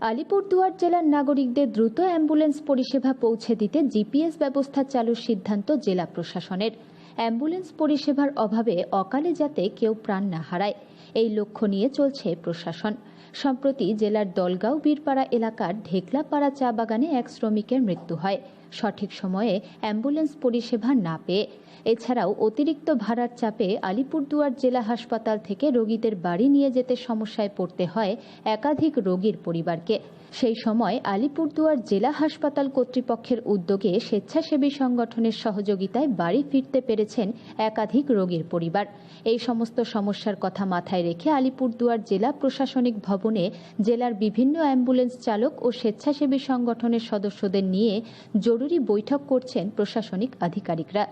আলিপুরদুয়ার জেলার নাগরিকদের দ্রুত অ্যাম্বুলেন্স পরিষেবা পৌঁছে দিতে জিপিএস ব্যবস্থা চালুর সিদ্ধান্ত জেলা প্রশাসনের। অ্যাম্বুলেন্স পরিষেবার অভাবে অকালে যাতে কেউ প্রাণ না হারায়, এই লক্ষ্য নিয়ে চলছে প্রশাসন। সম্প্রতি জেলার দলগাঁও বীরপাড়া এলাকার ঢেকলাপাড়া চা বাগানে এক শ্রমিকের মৃত্যু হয়। সঠিক সময়ে অ্যাম্বুলেন্স পরিষেবা না পেয়ে, এছাড়াও অতিরিক্ত ভাড়ার চাপে আলিপুরদুয়ার জেলা হাসপাতাল থেকে রোগীদের বাড়ি নিয়ে যেতে সমস্যায় পড়তে হয় একাধিক রোগীর পরিবারকে। সেই সময় আলিপুরদুয়ার জেলা হাসপাতাল কর্তৃপক্ষের উদ্যোগে স্বেচ্ছাসেবী সংগঠনের সহযোগিতায় বাড়ি ফিরতে পেরেছেন একাধিক রোগীর পরিবার। এই সমস্ত সমস্যার কথা মাথায় রেখে আলিপুরদুয়ার জেলা প্রশাসনিক ভবনে জেলার বিভিন্ন অ্যাম্বুলেন্স চালক ও স্বেচ্ছাসেবী সংগঠনের সদস্যদের নিয়ে জরুরি বৈঠক করছেন প্রশাসনিক আধিকারিকরা।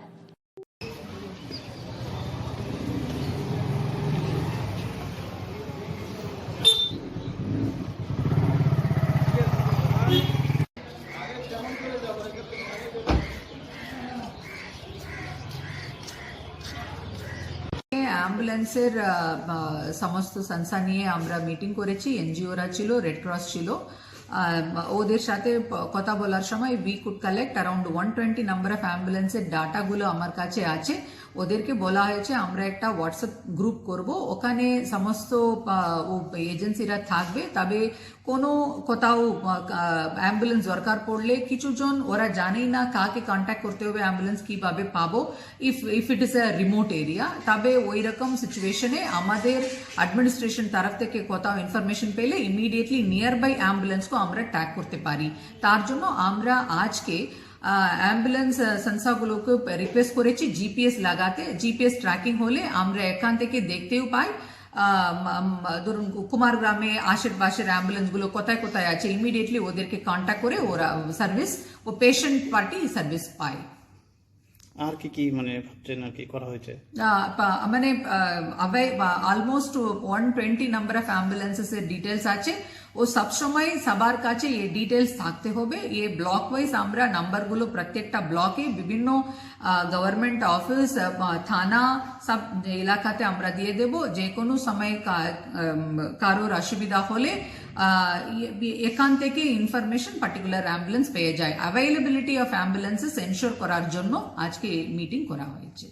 অ্যাম্বুলেন্সের আহ, আহ, সমস্ত সংস্থা নিয়ে আমরা মিটিং করেছি এনজিওরা ছিল রেড ক্রস ছিল আহ, ওদের সাথে কথা বলার সময় we could collect around one twenty number of অ্যাম্বুলেন্সের ডাটাগুলো আমার কাছে আছে। ওদেরকে বলা হয়েছে, আমরা একটা হোয়াটসঅ্যাপ গ্রুপ করব। ওখানে সমস্ত এজেন্সিরা থাকবে। তবে কোনো কোথাও অ্যাম্বুলেন্স দরকার পড়লে কিছুজন ওরা জানেই না কাকে কন্ট্যাক্ট করতে হবে অ্যাম্বুলেন্স কীভাবে পাবো। If if it is a remote area তবে ওই রকম সিচুয়েশনে আমাদের অ্যাডমিনিস্ট্রেশন তরফ থেকে কোথাও ইনফরমেশন পেলে ইমিডিয়েটলি নিয়ার বাই অ্যাম্বুলেন্সকে আমরা ট্যাগ করতে পারি। তার জন্য আমরা আজকে অ্যাম্বুলেন্স সংস্থাগুলোকে রিকোয়েস্ট করেছি জিপিএস লাগাতে। জিপিএস ট্র্যাকিং হলে আমরা এখান থেকে দেখতেও পাই ধরুন কুমার গ্রামে আশেপাশের অ্যাম্বুলেন্সগুলো কোথায় কোথায় আছে ইমিডিয়েটলি ওদেরকে কন্ট্যাক্ট করে ওরা সার্ভিস ও পেশেন্ট পার্টি সার্ভিস পায়। আর কি কি মানে ভাবছেন আর কি করা হয়েছে? মানে almost one twenty number of ambulances এর ডিটেলস আছে। ও সবসময় সবার কাছে এই ডিটেলস থাকতে হবে। এ ব্লক ওয়াইজ আমরা নাম্বারগুলো প্রত্যেকটা ব্লকে বিভিন্ন গভর্নমেন্ট অফিস থানা, সব এলাকাতে আমরা দিয়ে দেব। যে কোনো সময় কারোর অসুবিধা হলে আহ, এ- থেকে ইনফরমেশন পার্টিকুলার অ্যাম্বুলেন্স পেয়ে যায় অ্যাভেলেবিলিটি অফ অ্যাম্বুলেন্সেস এনশোর করার জন্য আজকে মিটিং করা হয়েছে